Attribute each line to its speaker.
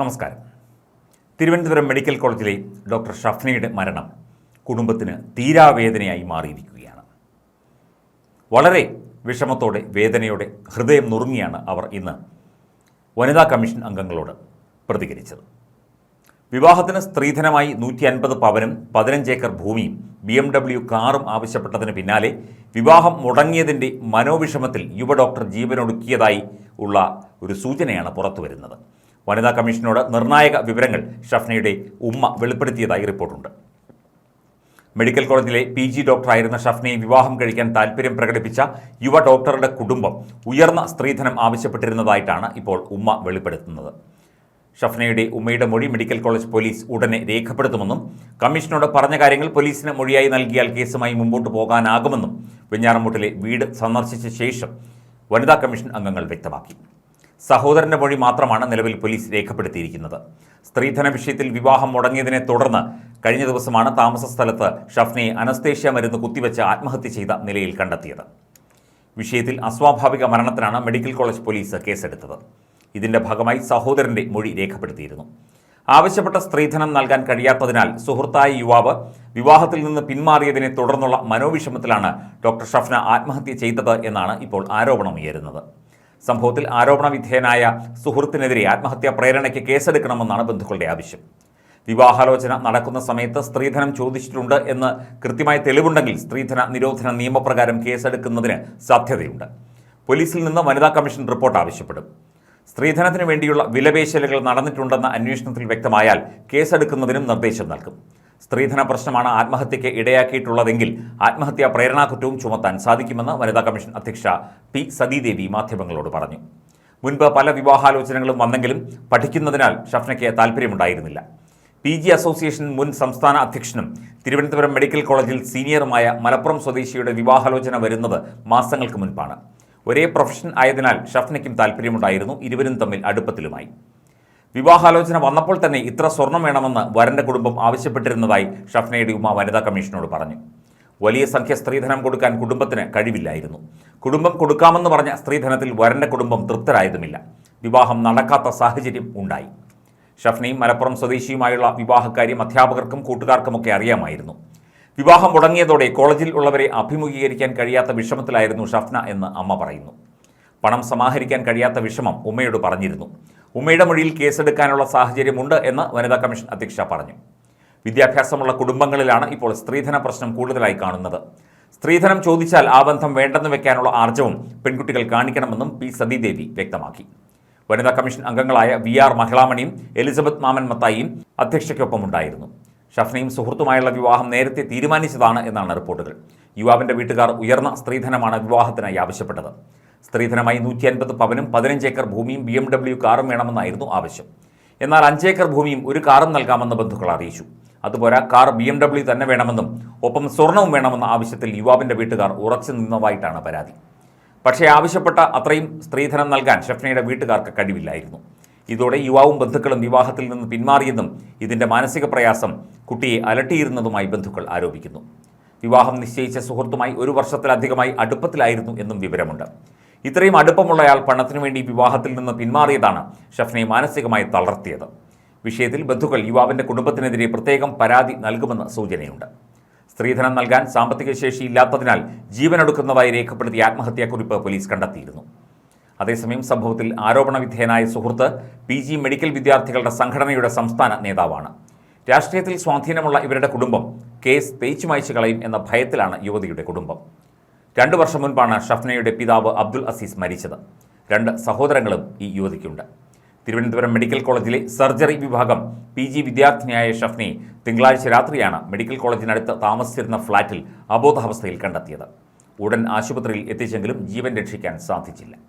Speaker 1: നമസ്കാരം. തിരുവനന്തപുരം മെഡിക്കൽ കോളേജിലെ ഡോക്ടർ ഷഫ്നയുടെ മരണം കുടുംബത്തിന് തീരാവേദനയായി മാറിയിരിക്കുകയാണ്. വളരെ വിഷമത്തോടെ വേദനയോടെ ഹൃദയം നുറുങ്ങിയാണ് അവർ ഇന്ന് വനിതാ കമ്മീഷൻ അംഗങ്ങളോട് പ്രതികരിച്ചത്. വിവാഹത്തിന് സ്ത്രീധനമായി നൂറ്റി അൻപത് പവനും പതിനഞ്ച് ഏക്കർ ഭൂമിയും ബി എം ഡബ്ല്യു കാറും ആവശ്യപ്പെട്ടതിന് പിന്നാലെ വിവാഹം മുടങ്ങിയതിന്റെ മനോവിഷമത്തിൽ യുവ ഡോക്ടർ ജീവനൊടുക്കിയതായി ഉള്ള ഒരു സൂചനയാണ് പുറത്തുവരുന്നത്. വനിതാ കമ്മീഷനോട് നിർണായക വിവരങ്ങൾ ഷഫ്നയുടെ ഉമ്മ വെളിപ്പെടുത്തിയതായി റിപ്പോർട്ടുണ്ട്. മെഡിക്കൽ കോളേജിലെ പി ജി ഡോക്ടറായിരുന്ന ഷഫ്നയെ വിവാഹം കഴിക്കാൻ താൽപ്പര്യം പ്രകടിപ്പിച്ച യുവ ഡോക്ടറുടെ കുടുംബം ഉയർന്ന സ്ത്രീധനം ആവശ്യപ്പെട്ടിരുന്നതായിട്ടാണ് ഇപ്പോൾ ഉമ്മ വെളിപ്പെടുത്തുന്നത്. ഷഫ്നയുടെ ഉമ്മയുടെ മൊഴി മെഡിക്കൽ കോളേജ് പോലീസ് ഉടനെ രേഖപ്പെടുത്തുമെന്നും കമ്മീഷനോട് പറഞ്ഞ കാര്യങ്ങൾ പോലീസിന് മൊഴിയായി നൽകിയാൽ കേസുമായി മുമ്പോട്ട് പോകാനാകുമെന്നും വെഞ്ഞാറമൂട്ടിലെ വീട് സന്ദർശിച്ച ശേഷം വനിതാ കമ്മീഷൻ അംഗങ്ങൾ വ്യക്തമാക്കി. സഹോദരന്റെ മൊഴി മാത്രമാണ് നിലവിൽ പോലീസ് രേഖപ്പെടുത്തിയിരിക്കുന്നത്. സ്ത്രീധന വിഷയത്തിൽ വിവാഹം മുടങ്ങിയതിനെ തുടർന്ന് കഴിഞ്ഞ ദിവസമാണ് താമസ സ്ഥലത്ത് ഷഫ്നയെ അനസ്തേഷ്യ മരുന്ന് കുത്തിവെച്ച് ആത്മഹത്യ ചെയ്ത നിലയിൽ കണ്ടെത്തിയത്. വിഷയത്തിൽ അസ്വാഭാവിക മരണത്തിനാണ് മെഡിക്കൽ കോളേജ് പോലീസ് കേസെടുത്തത്. ഇതിന്റെ ഭാഗമായി സഹോദരന്റെ മൊഴി രേഖപ്പെടുത്തിയിരുന്നു. ആവശ്യപ്പെട്ട സ്ത്രീധനം നൽകാൻ കഴിയാത്തതിനാൽ സുഹൃത്തായ യുവാവ് വിവാഹത്തിൽ നിന്ന് പിന്മാറിയതിനെ തുടർന്നുള്ള മനോവിഷമത്തിലാണ് ഡോക്ടർ ഷഫ്ന ആത്മഹത്യ ചെയ്തത് എന്നാണ് ഇപ്പോൾ ആരോപണം ഉയരുന്നത് സംഭവത്തിൽ ആരോപണ വിധേയനായ സുഹൃത്തിനെതിരെ ആത്മഹത്യാ പ്രേരണയ്ക്ക് കേസെടുക്കണമെന്നാണ് ബന്ധുക്കളുടെ ആവശ്യം. വിവാഹാലോചന നടക്കുന്ന സമയത്ത് സ്ത്രീധനം ചോദിച്ചിട്ടുണ്ട് എന്ന് കൃത്യമായ തെളിവുണ്ടെങ്കിൽ സ്ത്രീധന നിരോധന നിയമപ്രകാരം കേസെടുക്കുന്നതിന് സാധ്യതയുണ്ട്. പോലീസിൽ നിന്ന് വനിതാ കമ്മീഷൻ റിപ്പോർട്ട് ആവശ്യപ്പെടും. സ്ത്രീധനത്തിന് വേണ്ടിയുള്ള വിലപേശലുകൾ നടന്നിട്ടുണ്ടെന്ന അന്വേഷണത്തിൽ വ്യക്തമായാൽ കേസെടുക്കുന്നതിനും നിർദ്ദേശം നൽകും. സ്ത്രീധന പ്രശ്നമാണ് ആത്മഹത്യയ്ക്ക് ഇടയാക്കിയിട്ടുള്ളതെങ്കിൽ ആത്മഹത്യാ പ്രേരണാകുറ്റവും ചുമത്താൻ സാധിക്കുമെന്ന് വനിതാ കമ്മീഷൻ അധ്യക്ഷ പി സതീദേവി മാധ്യമങ്ങളോട് പറഞ്ഞു. മുൻപ് പല വിവാഹാലോചനകളും വന്നെങ്കിലും പഠിക്കുന്നതിനാൽ ഷഫ്നയ്ക്ക് താല്പര്യമുണ്ടായിരുന്നില്ല പി ജി അസോസിയേഷൻ മുൻ സംസ്ഥാന അധ്യക്ഷനും തിരുവനന്തപുരം മെഡിക്കൽ കോളേജിൽ സീനിയറുമായ മലപ്പുറം സ്വദേശിയുടെ വിവാഹാലോചന വരുന്നത് മാസങ്ങൾക്ക് മുൻപാണ്. ഒരേ പ്രൊഫഷൻ ആയതിനാൽ ഷഫ്നയ്ക്കും താല്പര്യമുണ്ടായിരുന്നു ഇരുവരും തമ്മിൽ അടുപ്പത്തിലുമായി. വിവാഹാലോചന വന്നപ്പോൾ തന്നെ ഇത്ര സ്വർണം വേണമെന്ന് വരന്റെ കുടുംബം ആവശ്യപ്പെട്ടിരുന്നതായി ഷഫ്നയുടെ ഉമ്മ വനിതാ കമ്മീഷനോട് പറഞ്ഞു. വലിയ സംഖ്യ സ്ത്രീധനം കൊടുക്കാൻ കുടുംബത്തിന് കഴിവില്ലായിരുന്നു. കുടുംബം കൊടുക്കാമെന്ന് പറഞ്ഞ സ്ത്രീധനത്തിൽ വരന്റെ കുടുംബം തൃപ്തരായതുമില്ല. വിവാഹം നടക്കാത്ത സാഹചര്യം ഉണ്ടായി. ഷഫ്നയും മലപ്പുറം സ്വദേശിയുമായുള്ള വിവാഹക്കാര്യം അധ്യാപകർക്കും കൂട്ടുകാർക്കുമൊക്കെ അറിയാമായിരുന്നു. വിവാഹം മുടങ്ങിയതോടെ കോളേജിൽ ഉള്ളവരെ അഭിമുഖീകരിക്കാൻ കഴിയാത്ത വിഷമത്തിലായിരുന്നു ഷഫ്ന എന്ന് അമ്മ പറയുന്നു. പണം സമാഹരിക്കാൻ കഴിയാത്ത വിഷമം ഉമ്മയോട് പറഞ്ഞിരുന്നു. ഉമ്മയുടെ മൊഴിയിൽ കേസെടുക്കാനുള്ള സാഹചര്യമുണ്ട് എന്ന് വനിതാ കമ്മീഷൻ അധ്യക്ഷ പറഞ്ഞു. വിദ്യാഭ്യാസമുള്ള കുടുംബങ്ങളിലാണ് ഇപ്പോൾ സ്ത്രീധന പ്രശ്നം കൂടുതലായി കാണുന്നത്. സ്ത്രീധനം ചോദിച്ചാൽ ആ ബന്ധം വേണ്ടെന്ന് വെക്കാനുള്ള ആർജവും പെൺകുട്ടികൾ കാണിക്കണമെന്നും പി സതീദേവി വ്യക്തമാക്കി. വനിതാ കമ്മീഷൻ അംഗങ്ങളായ വി ആർ മഹിളാമണിയും എലിസബത്ത് മാമൻ മത്തായിയും അധ്യക്ഷയ്ക്കൊപ്പമുണ്ടായിരുന്നു. ഷഫ്നയും സുഹൃത്തുമായുള്ള വിവാഹം നേരത്തെ തീരുമാനിച്ചതാണ് എന്നാണ് റിപ്പോർട്ടുകൾ. യുവാവിന്റെ വീട്ടുകാർ ഉയർന്ന സ്ത്രീധനമാണ് വിവാഹത്തിനായി ആവശ്യപ്പെട്ടത്. സ്ത്രീധനമായി നൂറ്റി അൻപത് പവനും പതിനഞ്ച് ഏക്കർ ഭൂമിയും ബി എം ഡബ്ല്യു കാറും വേണമെന്നായിരുന്നു ആവശ്യം. എന്നാൽ അഞ്ചേക്കർ ഭൂമിയും ഒരു കാറും നൽകാമെന്ന് ബന്ധുക്കൾ അറിയിച്ചു. അതുപോലെ കാർ ബി എം ഡബ്ല്യു തന്നെ വേണമെന്നും ഒപ്പം സ്വർണവും വേണമെന്ന ആവശ്യത്തിൽ യുവാവിന്റെ വീട്ടുകാർ ഉറച്ചു നിന്നതായിട്ടാണ് പരാതി. പക്ഷേ ആവശ്യപ്പെട്ട അത്രയും സ്ത്രീധനം നൽകാൻ ഷഫ്നയുടെ വീട്ടുകാർക്ക് കഴിവില്ലായിരുന്നു. ഇതോടെ യുവാവും ബന്ധുക്കളും വിവാഹത്തിൽ നിന്ന് പിന്മാറിയെന്നും ഇതിന്റെ മാനസിക പ്രയാസം കുട്ടിയെ അലട്ടിയിരുന്നതുമായി ബന്ധുക്കൾ ആരോപിക്കുന്നു. വിവാഹം നിശ്ചയിച്ച സുഹൃത്തുമായി ഒരു വർഷത്തിലധികമായി അടുപ്പത്തിലായിരുന്നു എന്നും വിവരമുണ്ട്. ഇത്രയും അടുപ്പമുള്ളയാൾ പണത്തിനു വേണ്ടി വിവാഹത്തിൽ നിന്ന് പിന്മാറിയതാണ് ഷഫ്നയെ മാനസികമായി തളർത്തിയത്. വിഷയത്തിൽ ബന്ധുക്കൾ യുവാവിന്റെ കുടുംബത്തിനെതിരെ പ്രത്യേകം പരാതി നൽകുമെന്ന് സൂചനയുണ്ട്. സ്ത്രീധനം നൽകാൻ സാമ്പത്തിക ശേഷി ഇല്ലാത്തതിനാൽ ജീവനൊടുക്കുന്നതായി രേഖപ്പെടുത്തിയ ആത്മഹത്യാക്കുറിപ്പ് പോലീസ് കണ്ടെത്തിയിരുന്നു. അതേസമയം സംഭവത്തിൽ ആരോപണ വിധേയനായ സുഹൃത്ത് പി ജി മെഡിക്കൽ വിദ്യാർത്ഥികളുടെ സംഘടനയുടെ സംസ്ഥാന നേതാവാണ്. രാഷ്ട്രീയത്തിൽ സ്വാധീനമുള്ള ഇവരുടെ കുടുംബം കേസ് തേച്ചുമായ്ച്ചു കളയും എന്ന ഭയത്തിലാണ് യുവതിയുടെ കുടുംബം. രണ്ടു വർഷം മുൻപാണ് ഷഫ്നയുടെ പിതാവ് അബ്ദുൽ അസീസ് മരിച്ചത്. രണ്ട് സഹോദരങ്ങളും ഈ യുവതിക്കുണ്ട്. തിരുവനന്തപുരം മെഡിക്കൽ കോളേജിലെ സർജറി വിഭാഗം പി ജി വിദ്യാർത്ഥിനിയായ ഷഫ്നെ തിങ്കളാഴ്ച രാത്രിയാണ് മെഡിക്കൽ കോളേജിനടുത്ത് താമസിച്ചിരുന്ന ഫ്ളാറ്റിൽ അബോധാവസ്ഥയിൽ കണ്ടെത്തിയത്. ഉടൻ ആശുപത്രിയിൽ എത്തിച്ചെങ്കിലും ജീവൻ രക്ഷിക്കാൻ സാധിച്ചില്ല.